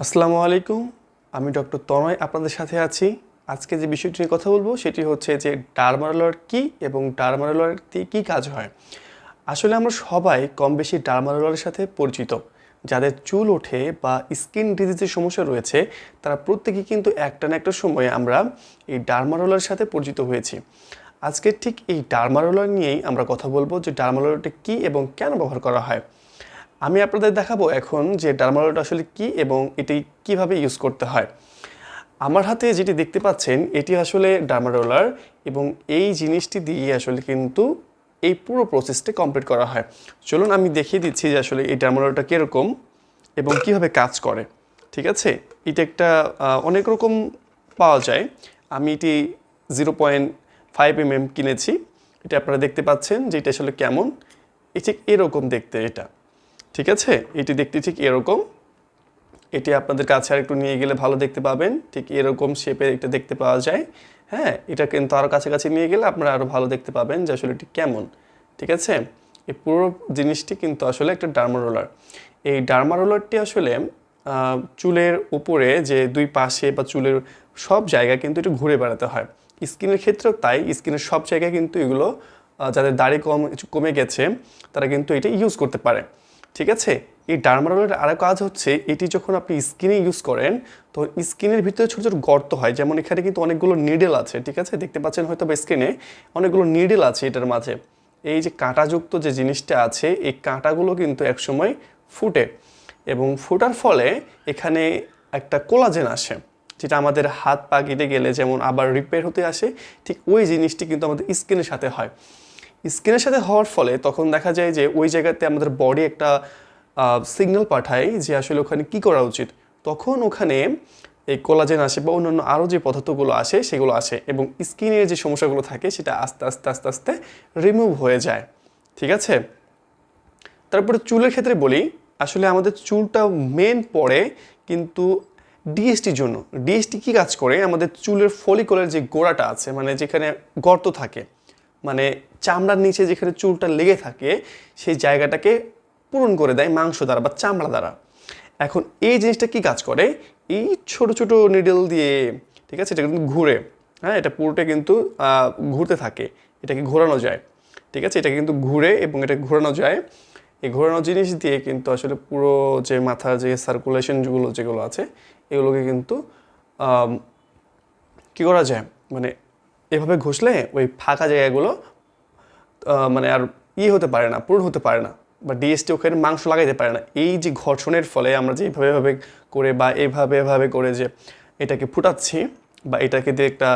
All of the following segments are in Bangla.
আসসালামু আলাইকুম, আমি ডক্টর তনয় আপনাদের সাথে আছি। আজকে যে বিষয়টি নিয়ে কথা বলব সেটি হচ্ছে যে ডার্মারোলার কি এবং ডার্মারোলার দিয়ে কী কাজ হয়। আসলে আমরা সবাই কম বেশি ডার্মারোলারের সাথে পরিচিত। যাদের চুল ওঠে বা স্কিন ডিজিজের সমস্যা রয়েছে, তারা প্রত্যেকেই কিন্তু একটা না একটা সময়ে আমরা এই ডার্মারোলার সাথে পরিচিত হয়েছি। আজকে ঠিক এই ডার্মারোলার নিয়েই আমরা কথা বলব যে ডার্মারোলারটা কী এবং কেন ব্যবহার করা হয়। আমি আপনাদের দেখাবো এখন যে ডার্মারোলটা আসলে কি এবং এটি কীভাবে ইউজ করতে হয়। আমার হাতে যেটি দেখতে পাচ্ছেন, এটি আসলে ডার্মারোলার এবং এই জিনিসটি দিয়ে আসলে কিন্তু এই পুরো প্রসেসটা কমপ্লিট করা হয়। চলুন আমি দেখিয়ে দিচ্ছি যে আসলে এই ডার্মারোলটা কীরকম এবং কীভাবে কাজ করে, ঠিক আছে? এটা একটা অনেক রকম পাওয়া যায়। আমি এটি zero point five M M কিনেছি। এটা আপনারা দেখতে পাচ্ছেন যে এটা আসলে কেমন। ঠিক এরকম দেখতে এটা। ঠিক আছে? এটি দেখতে ঠিক এরকম। এটি আপনাদের কাছে আর একটু নিয়ে গেলে ভালো দেখতে পাবেন। ঠিক এরকম শেপে এটা দেখতে পাওয়া যায়। হ্যাঁ এটা কিন্তু আরও কাছাকাছি নিয়ে গেলে আপনারা আরও ভালো দেখতে পাবেন যে আসলে এটি কেমন। ঠিক আছে? এই পুরো জিনিসটি কিন্তু আসলে একটা ডার্মারোলার এই ডার্মারোলারটি আসলে চুলের উপরে যে দুই পাশে বা চুলের সব জায়গায় কিন্তু একটু ঘুরে বেড়াতে হয়। স্কিনের ক্ষেত্রেও তাই। স্কিনের সব জায়গায় কিন্তু এগুলো যাদের দাড়ি কম, কমে গেছে, তারা কিন্তু এটা ইউজ করতে পারে। ঠিক আছে? এই ডার্মারোলের আরও কাজ হচ্ছে, এটি যখন আপনি স্কিনে ইউজ করেন, তো স্কিনের ভিতরে ছোটো ছোটো গর্ত হয়। যেমন এখানে কিন্তু অনেকগুলো নিডেল আছে, ঠিক আছে? দেখতে পাচ্ছেন হয়তো বা স্কিনে অনেকগুলো নিডেল আছে এটার মাঝে। এই যে কাঁটাযুক্ত যে জিনিসটা আছে, এই কাঁটাগুলো কিন্তু একসময় ফুটে এবং ফুটার ফলে এখানে একটা কোলাজেন আসে, যেটা আমাদের হাত পা কেটে গেলে যেমন আবার রিপেয়ার হতে আসে, ঠিক ওই জিনিসটি কিন্তু আমাদের স্কিনের সাথে হয়। স্কিনের সাথে হওয়ার ফলে তখন দেখা যায় যে ওই জায়গাতে আমাদের বডি একটা সিগন্যাল পাঠায় যে আসলে ওখানে কি করা উচিত। তখন ওখানে এই কোলাজেন আসে বা অন্যান্য আরও যে পদার্থগুলো আসে সেগুলো আসে এবং স্কিনের যে সমস্যাগুলো থাকে সেটা আস্তে আস্তে আস্তে আস্তে রিমুভ হয়ে যায়। ঠিক আছে? তারপরে চুলের ক্ষেত্রে বলি, আসলে আমাদের চুলটা মেন পড়ে কিন্তু ডিএসটির জন্য। ডিএসটি কী কাজ করে? আমাদের চুলের ফলিকলের যে গোড়াটা আছে মানে যেখানে গর্ত থাকে মানে চামড়ার নিচে যেখানে চুলটা লেগে থাকে, সেই জায়গাটাকে পূরণ করে দেয় মাংস দ্বারা বা চামড়া দ্বারা। এখন এই জিনিসটা কি কাজ করে? এই ছোট ছোট নিডল দিয়ে, ঠিক আছে? এটা কিন্তু ঘুরে হ্যাঁ? এটা পুরোটা কিন্তু ঘুরতে থাকে। এটাকে ঘোরানো যায়, ঠিক আছে? এটা কিন্তু ঘুরে এবং এটা ঘোরানো যায়। এই ঘোরানো জিনিস দিয়ে কিন্তু আসলে পুরো যে মাথার যে সার্কুলেশনগুলো যেগুলো আছে, এগুলোকে কিন্তু কি করা যায়? মানে এভাবে ঘষলে ওই ফাঁকা জায়গাগুলো মানে আর ইয়ে হতে পারে না পূরণ হতে পারে না, বা ডিএসটি ওখানে মাংস লাগাইতে পারে না। এই যে ঘর্ষণের ফলে আমরা যে এভাবে করে বা এভাবে এভাবে করে যে এটাকে ফুটাচ্ছি বা এটাকে দিয়ে একটা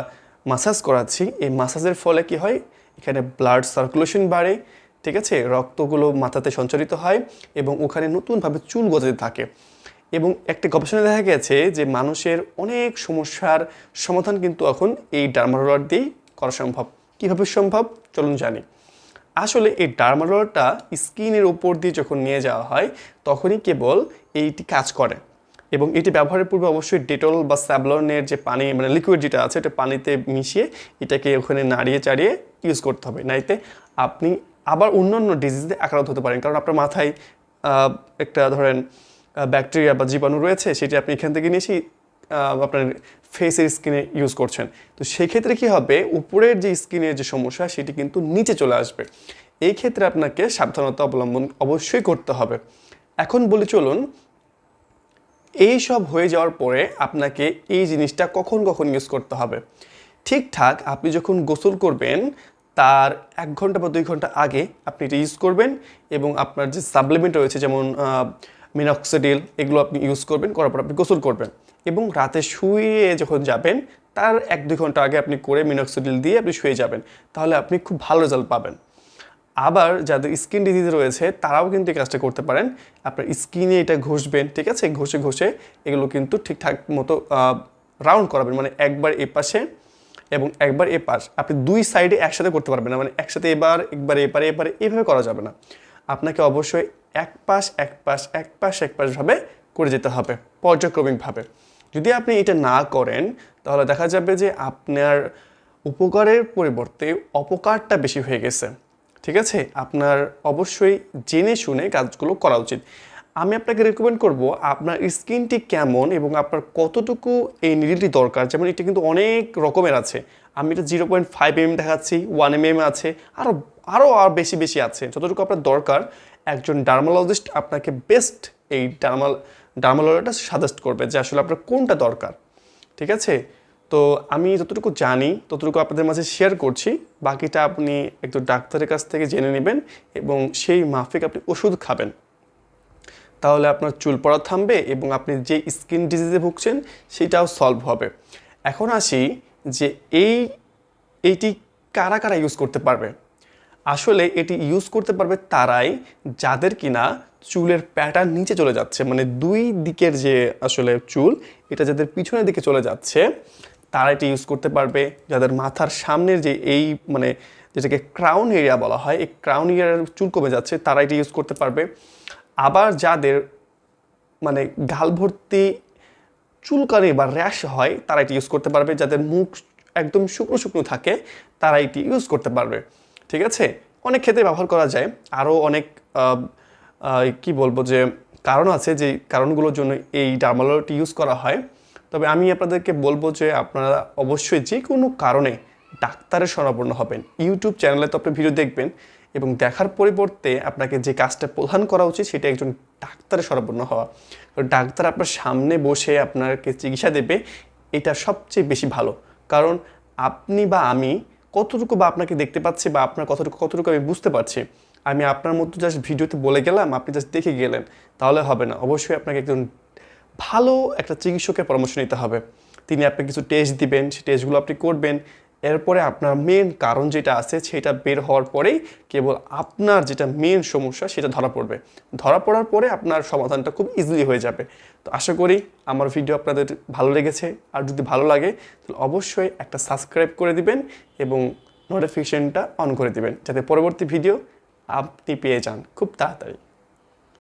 মাসাজ করাচ্ছি, এই মাসাজের ফলে কি হয়? এখানে ব্লাড সার্কুলেশন বাড়ে, ঠিক আছে? রক্তগুলো মাথাতে সঞ্চারিত হয় এবং ওখানে নতুনভাবে চুল গজাতে থাকে। এবং একটা গবেষণায় দেখা গেছে যে মানুষের অনেক সমস্যার সমাধান কিন্তু এখন এই ডার্মারোলার দিয়েই করা সম্ভব। কীভাবে সম্ভব? চলুন জানি। আসলে এই ডার্মারোলারটা স্কিনের উপর দিয়ে যখন নিয়ে যাওয়া হয়, তখনই কেবল এইটি কাজ করে। এবং এটি ব্যবহারের পূর্বে অবশ্যই ডেটল বা স্যাবলনের যে পানি মানে লিকুইড যেটা আছে, এটা পানিতে মিশিয়ে এটাকে ওখানে নাড়িয়ে চাড়িয়ে ইউজ করতে হবে। নাইতে আপনি আবার অন্যান্য ডিজিজে আক্রান্ত হতে পারেন। কারণ আপনার মাথায় একটা ধরেন ব্যাকটেরিয়া বা জীবাণু রয়েছে, সেটি আপনি এখান থেকে নিয়ে আপনার ফেসের স্কিনে ইউজ করছেন। তো সেক্ষেত্রে কি হবে? উপরের যে স্কিনের যে সমস্যা, সেটি কিন্তু নিচে চলে আসবে। এই ক্ষেত্রে আপনাকে সাবধানতা অবলম্বন অবশ্যই করতে হবে। এখন বলি চলুন, এই সব হয়ে যাওয়ার পরে আপনাকে এই জিনিসটা কখন কখন ইউজ করতে হবে? ঠিকঠাক আপনি যখন গোসল করবেন, তার এক ঘণ্টা বা দুই ঘণ্টা আগে আপনি এটা ইউজ করবেন এবং আপনার যে সাপ্লিমেন্ট রয়েছে, যেমন মিনক্সিডিল এগুলো আপনি ইউজ করবেন, করার পর আপনি গোসল করবেন। এবং রাতে শুয়ে যখন যাবেন, তার এক দুই ঘণ্টা আগে আপনি করে মিনক্সিডিল দিয়ে আপনি শুয়ে যাবেন, তাহলে আপনি খুব ভালো রেজাল্ট পাবেন। আবার যাদের স্কিন ডিজিজ রয়েছে, তারাও কিন্তু এই কাজটা করতে পারেন। আপনার স্কিনে এটা ঘষবেন, ঠিক আছে? ঘষে ঘষে এগুলো কিন্তু ঠিকঠাক মতো রাউন্ড করাবেন। মানে একবার এ পাশে এবং একবার এ পাশ আপনি দুই সাইডে একসাথে করতে পারবেন না। মানে একসাথে এবার, একবার এপারে এপারে এভাবে করা যাবে না। আপনাকে অবশ্যই এক পাশ এক পাশ এক পাশ, এক পাশভাবে করে যেতে হবে, পর্যায়ক্রমিকভাবে। যদি আপনি এটা না করেন, তাহলে দেখা যাবে যে আপনার উপকারের পরিবর্তে অপকারটা বেশি হয়ে গেছে। ঠিক আছে? আপনার অবশ্যই জেনে শুনে কাজগুলো করা উচিত। আমি আপনাকে রেকমেন্ড করব আপনার স্কিনটি কেমন এবং আপনার কতটুকু এই নিডলটি দরকার। যেমন এটা কিন্তু অনেক রকমের আছে। আমি এটা জিরো পয়েন্ট ফাইভ এম দেখাচ্ছি ওয়ান এম এম আছে আরও আরও আর বেশি বেশি আছে। যতটুকু আপনার দরকার, একজন ডার্মালজিস্ট আপনাকে বেস্ট এই ডার্মাল ডার্মালজিটা সাজেস্ট করবে যে আসলে আপনার কোনটা দরকার, ঠিক আছে? তো আমি যতটুকু জানি, ততটুকু আপনাদের মাঝে শেয়ার করছি, বাকিটা আপনি একটু ডাক্তারের কাছ থেকে জেনে নেবেন এবং সেই মাফিক আপনি ওষুধ খাবেন। তাহলে আপনার চুল পড়া থামবে এবং আপনি যে স্কিন ডিজিজে ভুগছেন, সেটাও সলভ হবে। এখন আসি যে এই এইটি কারা কারা ইউজ করতে পারবে? আসলে এটি ইউজ করতে পারবে তারাই, যাদের কিনা চুলের প্যাটার্ন নিচে চলে যাচ্ছে মানে দুই দিকের যে আসলে চুল, এটা যাদের পিছনের দিকে চলে যাচ্ছে, তারা এটি ইউজ করতে পারবে। যাদের মাথার সামনের যে এই মানে যেটাকে ক্রাউন এরিয়া বলা হয়, এই ক্রাউন এরিয়ার চুল কমে যাচ্ছে, তারা এটি ইউজ করতে পারবে। আবার যাদের মানে গাল ভর্তি চুলকানি বা র্যাশ হয়, তারা এটি ইউজ করতে পারবে। যাদের মুখ একদম শুকনো শুকনো থাকে, তারা এটি ইউজ করতে পারবে। ঠিক আছে? অনেক ক্ষেত্রে ব্যবহার করা যায়। আরও অনেক কি বলব যে কারণ আছে যে কারণগুলোর জন্য এই ডার্মালোটি ইউজ করা হয়। তবে আমি আপনাদেরকে বলব যে আপনারা অবশ্যই যে কোনো কারণে ডাক্তারের শরণাপন্ন হবেন। ইউটিউব চ্যানেলে তো আপনি ভিডিও দেখবেন এবং দেখার পরিবর্তে আপনাকে যে কাজটা প্রধান করা উচিত সেটা একজন ডাক্তারের শরণাপন্ন হওয়া। কারণ ডাক্তার আপনার সামনে বসে আপনাকে চিকিৎসা দেবে, এটা সবচেয়ে বেশি ভালো। কারণ আপনি বা আমি কতটুকু বা আপনাকে দেখতে পাচ্ছি বা আপনার কতটুকু কতটুকু আমি বুঝতে পারছি আমি আপনার মতো জাস্ট ভিডিওতে বলে গেলাম, আপনি জাস্ট দেখে গেলেন, তাহলে হবে না। অবশ্যই আপনাকে একজন ভালো একটা চিকিৎসকের পরামর্শ নিতে হবে। তিনি আপনাকে কিছু টেস্ট দিবেন, সেই টেস্টগুলো আপনি করবেন। এরপরে আপনার মেন কারণ যেটা আছে, সেটা বের হওয়ার পরেই কেবল আপনার যেটা মেন সমস্যা, সেটা ধরা পড়বে। ধরা পড়ার পরে আপনার সমাধানটা খুব ইজিলি হয়ে যাবে। তো আশা করি আমার ভিডিও আপনাদের ভালো লেগেছে। আর যদি ভালো লাগে, তাহলে অবশ্যই একটা সাবস্ক্রাইব করে দিবেন এবং নোটিফিকেশনটা অন করে দিবেন। যাতে পরবর্তী ভিডিও আপনি পেয়ে যান। খুব তাড়াতাড়ি।